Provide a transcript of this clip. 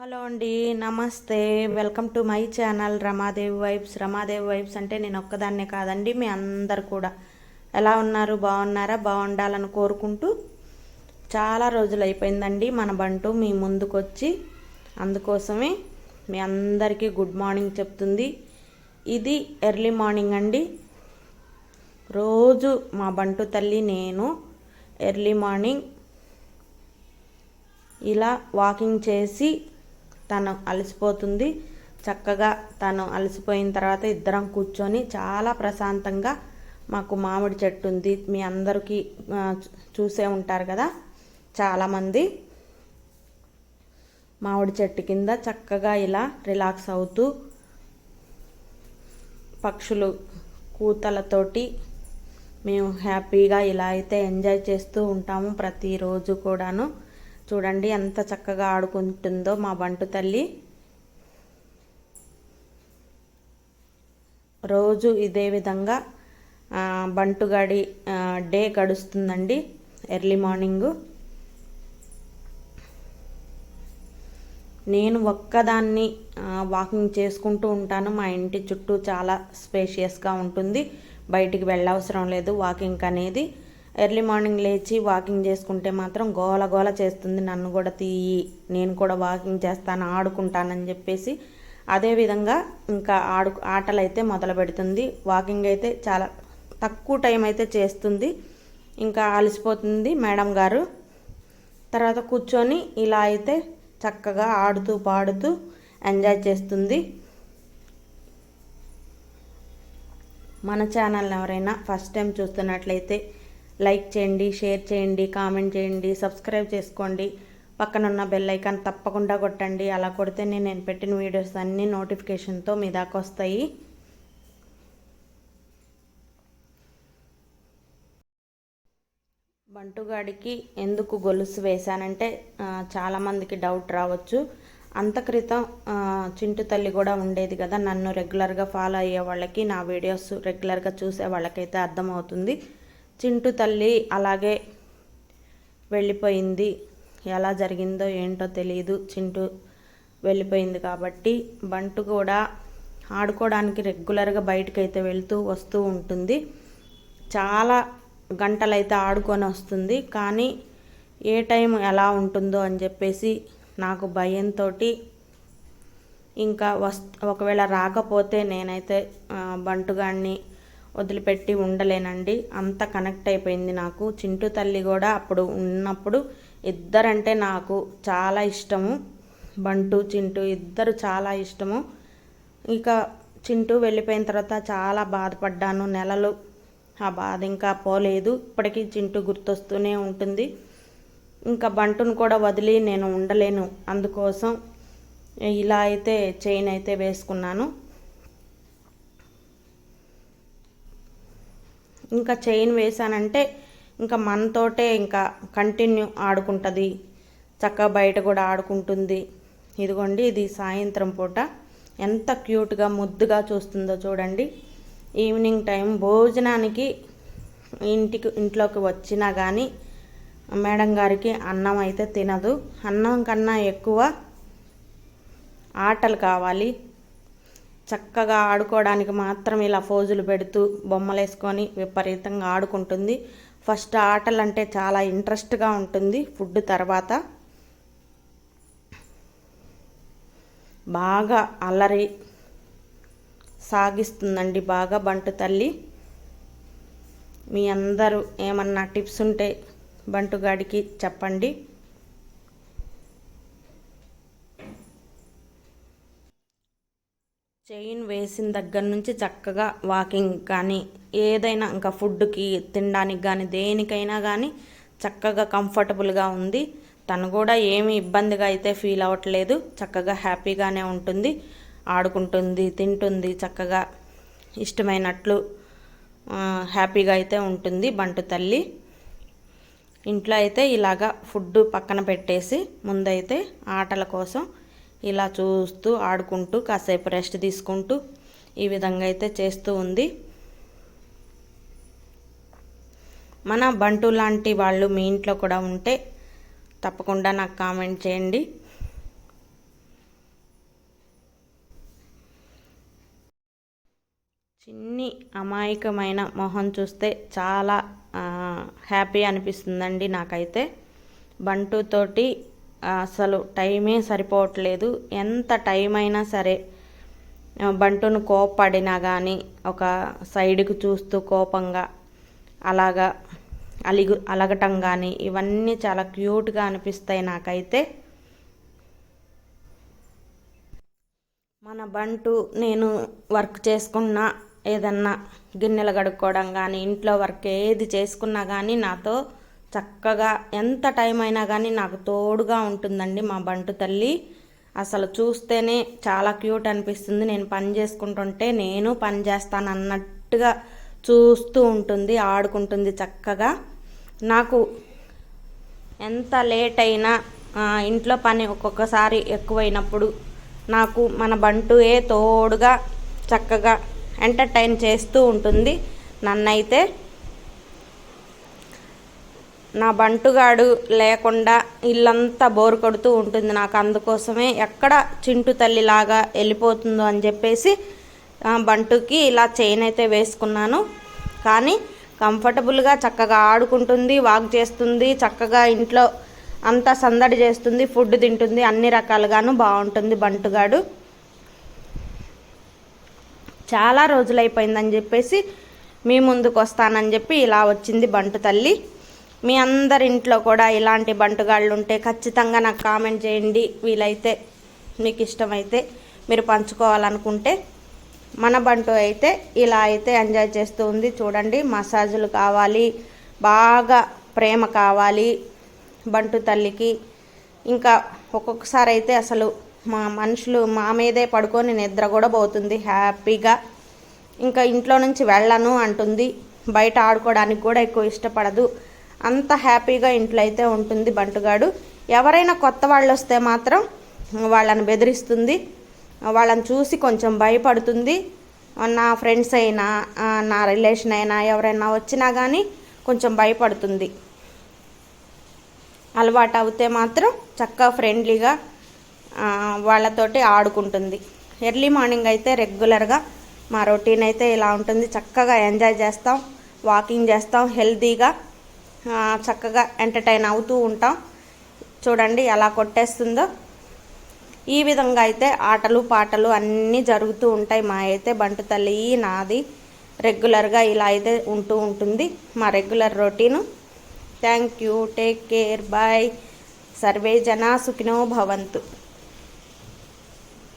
Hello అండి నమస్తే. Welcome to my channel Ramadevi vibes. Ramadevi vibes అంటే నేను ఒక్కదాన్నే కాదండి మీ అందరు కూడా. ఎలా ఉన్నారు? బాగున్నారా? బాగుండాలని కోరుకుంటూ చాలా రోజులు అయిపోయిందండి మన బంటు మీ ముందుకు వచ్చి అందుకోసమే మీ అందరికీ గుడ్ మార్నింగ్ చెప్తుంది. ఇది ఎర్లీ మార్నింగ్ అండి. రోజు మా బంటు తల్లి నేను ఎర్లీ మార్నింగ్ ఇలా వాకింగ్ చేసి తను అలసిపోతుంది. చక్కగా తను అలసిపోయిన తర్వాత ఇద్దరం కూర్చొని చాలా ప్రశాంతంగా మాకు మామిడి చెట్టు ఉంది. మీ అందరికీ చూసే ఉంటారు కదా చాలామంది. మామిడి చెట్టు కింద చక్కగా ఇలా రిలాక్స్ అవుతూ పక్షులు కూతలతోటి మేము హ్యాపీగా ఇలా అయితే ఎంజాయ్ చేస్తూ ఉంటాము ప్రతిరోజు కూడాను. చూడండి ఎంత చక్కగా ఆడుకుంటుందో మా బంటు తల్లి. రోజు ఇదే విధంగా బంటుగాడి డే గడుస్తుందండి ఎర్లీ మార్నింగు. నేను ఒక్కదాన్ని వాకింగ్ చేసుకుంటూ ఉంటాను. మా ఇంటి చుట్టూ చాలా స్పేషియస్గా ఉంటుంది. బయటికి వెళ్ళవసరం లేదు వాకింగ్ అనేది. ఎర్లీ మార్నింగ్ లేచి వాకింగ్ చేసుకుంటే మాత్రం గోల గోల చేస్తుంది. నన్ను కూడా తీయి నేను కూడా వాకింగ్ చేస్తాను ఆడుకుంటానని చెప్పేసి అదేవిధంగా ఇంకా ఆడు ఆటలు అయితే మొదలు పెడుతుంది. వాకింగ్ అయితే చాలా తక్కువ టైం అయితే చేస్తుంది. ఇంకా అలసిపోతుంది మేడం గారు. తర్వాత కూర్చొని ఇలా అయితే చక్కగా ఆడుతూ పాడుతూ ఎంజాయ్ చేస్తుంది. మన ఛానల్ ఎవరైనా ఫస్ట్ టైం చూస్తున్నట్లయితే లైక్ చేయండి షేర్ చేయండి కామెంట్ చేయండి సబ్స్క్రైబ్ చేసుకోండి. పక్కనున్న బెల్ ఐకాన్ తప్పకుండా కొట్టండి. అలా కొడితే నేను పెట్టిన వీడియోస్ అన్నీ నోటిఫికేషన్తో మీ దాకా వస్తాయి. బంటుగాడికి ఎందుకు గొలుసు వేశానంటే చాలామందికి డౌట్ రావచ్చు. అంత క్రితం చింటు తల్లి కూడా ఉండేది కదా. నన్ను రెగ్యులర్గా ఫాలో అయ్యే వాళ్ళకి నా వీడియోస్ రెగ్యులర్గా చూసే వాళ్ళకైతే అర్థమవుతుంది. చింటు తల్లి అలాగే వెళ్ళిపోయింది. ఎలా జరిగిందో ఏంటో తెలియదు చింటు వెళ్ళిపోయింది కాబట్టి బంటు కూడా ఆడుకోవడానికి రెగ్యులర్గా బయటకైతే వెళ్తూ వస్తూ ఉంటుంది. చాలా గంటలైతే ఆడుకొని వస్తుంది. కానీ ఏ టైం ఎలా ఉంటుందో అని చెప్పేసి నాకు భయంతో ఇంకా వస్ ఒకవేళ రాకపోతే నేనైతే ఆ, బంటుగాడిని వదిలిపెట్టి ఉండలేనండి. అంత కనెక్ట్ అయిపోయింది నాకు. చింటు తల్లి కూడా అప్పుడు ఉన్నప్పుడు ఇద్దరంటే నాకు చాలా ఇష్టము. బంటు చింటు ఇద్దరు చాలా ఇష్టము. ఇక చింటూ వెళ్ళిపోయిన తర్వాత చాలా బాధపడ్డాను. నెలలు ఆ బాధ ఇంకా పోలేదు. ఇప్పటికీ చింటూ గుర్తొస్తూనే ఉంటుంది. ఇంకా బంటును కూడా వదిలి నేను ఉండలేను. అందుకోసం ఇలా అయితే చైన్ అయితే వేసుకున్నాను. ఇంకా చైన్ వేసానంటే ఇంకా మనతోటే ఇంకా కంటిన్యూ ఆడుకుంటుంది. చక్కగా బయట కూడా ఆడుకుంటుంది. ఇదిగోండి ఇది సాయంత్రం పూట. ఎంత క్యూట్గా ముద్దుగా చూస్తుందో చూడండి. ఈవినింగ్ టైం భోజనానికి ఇంటికి ఇంట్లోకి వచ్చినా కానీ మేడం గారికి అన్నం అయితే తినదు. అన్నం కన్నా ఎక్కువ ఆటలు కావాలి. చక్కగా ఆడుకోవడానికి మాత్రం ఇలా ఫోజులు పెడుతూ బొమ్మలు వేసుకొని విపరీతంగా ఆడుకుంటుంది. ఫస్ట్ ఆటలు అంటే చాలా ఇంట్రెస్ట్గా ఉంటుంది. ఫుడ్ తర్వాత బాగా అల్లరి సాగిస్తుందండి బాగా బంటు తల్లి. మీ అందరూ ఏమన్నా టిప్స్ ఉంటే బంటుగాడికి చెప్పండి. చైన్ వేసిన దగ్గర నుంచి చక్కగా వాకింగ్ కానీ ఏదైనా ఇంకా ఫుడ్కి తినడానికి కానీ దేనికైనా కానీ చక్కగా కంఫర్టబుల్గా ఉంది. తను కూడా ఏమి ఇబ్బందిగా అయితే ఫీల్ అవ్వట్లేదు. చక్కగా హ్యాపీగానే ఉంటుంది. ఆడుకుంటుంది తింటుంది చక్కగా ఇష్టమైనట్లు హ్యాపీగా అయితే ఉంటుంది బంటు తల్లి. ఇంట్లో అయితే ఇలాగా ఫుడ్ పక్కన పెట్టేసి ముందైతే ఆటల కోసం ఇలా చూస్తూ ఆడుకుంటూ కాసేపు రెస్ట్ తీసుకుంటూ ఈ విధంగా అయితే చేస్తూ ఉంది. మన బంటు లాంటి వాళ్ళు మీ ఇంట్లో కూడా ఉంటే తప్పకుండా నాకు కామెంట్ చేయండి. చిన్ని అమాయకమైన మొహం చూస్తే చాలా హ్యాపీ అనిపిస్తుందండి నాకైతే. బంటుతోటి అసలు టైమే సరిపోవట్లేదు. ఎంత టైం అయినా సరే బంటును కోపడినా కానీ ఒక సైడ్కి చూస్తూ కోపంగా అలాగా అలిగు అలగటం కానీ ఇవన్నీ చాలా క్యూట్గా అనిపిస్తాయి నాకైతే. మన బంటు నేను వర్క్ చేసుకున్నా ఏదన్నా గిన్నెలు కడుక్కోవడం కానీ ఇంట్లో వర్క్ ఏది చేసుకున్నా కానీ నాతో చక్కగా ఎంత టైం అయినా కానీ నాకు తోడుగా ఉంటుందండి మా బంటు తల్లి. అసలు చూస్తేనే చాలా క్యూట్ అనిపిస్తుంది. నేను పని చేసుకుంటుంటే నేను పని చేస్తాను అన్నట్టుగా చూస్తూ ఉంటుంది ఆడుకుంటుంది చక్కగా. నాకు ఎంత లేట్ అయినా ఇంట్లో పని ఒక్కొక్కసారి ఎక్కువైనప్పుడు నాకు మన బంటుయే తోడుగా చక్కగా ఎంటర్టైన్ చేస్తూ ఉంటుంది. నన్నైతే నా బంటుగాడు లేకుండా ఇల్లంతా బోరు కొడుతూ ఉంటుంది. నాకు అందుకోసమే ఎక్కడ చింటు తల్లిలాగా వెళ్ళిపోతుందో అని చెప్పేసి బంటుకి ఇలా చైన్ అయితే వేసుకున్నాను. కానీ కంఫర్టబుల్గా చక్కగా ఆడుకుంటుంది వాక్ చేస్తుంది చక్కగా ఇంట్లో అంతా సందడి చేస్తుంది ఫుడ్ తింటుంది అన్ని రకాలుగాను బాగుంటుంది బంటుగాడు. చాలా రోజులైపోయిందని చెప్పేసి మీ ముందుకు వస్తానని చెప్పి ఇలా వచ్చింది బంటు తల్లి. మీ అందరి ఇంట్లో కూడా ఇలాంటి బంటుగాళ్ళు ఉంటే ఖచ్చితంగా నాకు కామెంట్ చేయండి వీలైతే. మీకు ఇష్టమైతే మీరు పంచుకోవాలనుకుంటే మన బంటు అయితే ఇలా అయితే ఎంజాయ్ చేస్తూ ఉంది. చూడండి మసాజులు కావాలి బాగా ప్రేమ కావాలి బంటు తల్లికి. ఇంకా ఒక్కొక్కసారి అయితే అసలు మా మనుషులు మా మీదే పడుకొని నిద్ర కూడా పోతుంది హ్యాపీగా. ఇంకా ఇంట్లో నుంచి వెళ్ళను అంటుంది. బయట ఆడుకోవడానికి కూడా ఎక్కువ ఇష్టపడదు. అంత హ్యాపీగా ఇంట్లో అయితే ఉంటుంది బంటుగాడు. ఎవరైనా కొత్త వాళ్ళు వస్తే మాత్రం వాళ్ళని బెదిరిస్తుంది. వాళ్ళని చూసి కొంచెం భయపడుతుంది. నా ఫ్రెండ్స్ అయినా నా రిలేషన్ అయినా ఎవరైనా వచ్చినా కానీ కొంచెం భయపడుతుంది. అలవాటు అవుతే మాత్రం చక్కగా ఫ్రెండ్లీగా వాళ్ళతోటి ఆడుకుంటుంది. ఎర్లీ మార్నింగ్ అయితే రెగ్యులర్గా మా రొటీన్ అయితే ఇలా ఉంటుంది. చక్కగా ఎంజాయ్ చేస్తాం వాకింగ్ చేస్తాం హెల్తీగా చక్కగా ఎంటర్టైన్ అవుతూ ఉంటాం. చూడండి ఎలా కొట్టేస్తుందో. ఈ విధంగా అయితే ఆటలు పాటలు అన్నీ జరుగుతూ ఉంటాయి. మా అయితే బంటు తల్లి నాది రెగ్యులర్గా ఇలా అయితే ఉంటూ ఉంటుంది. మా regular routine. Thank you take care bye. Survey జనా సుఖినో భవంతు.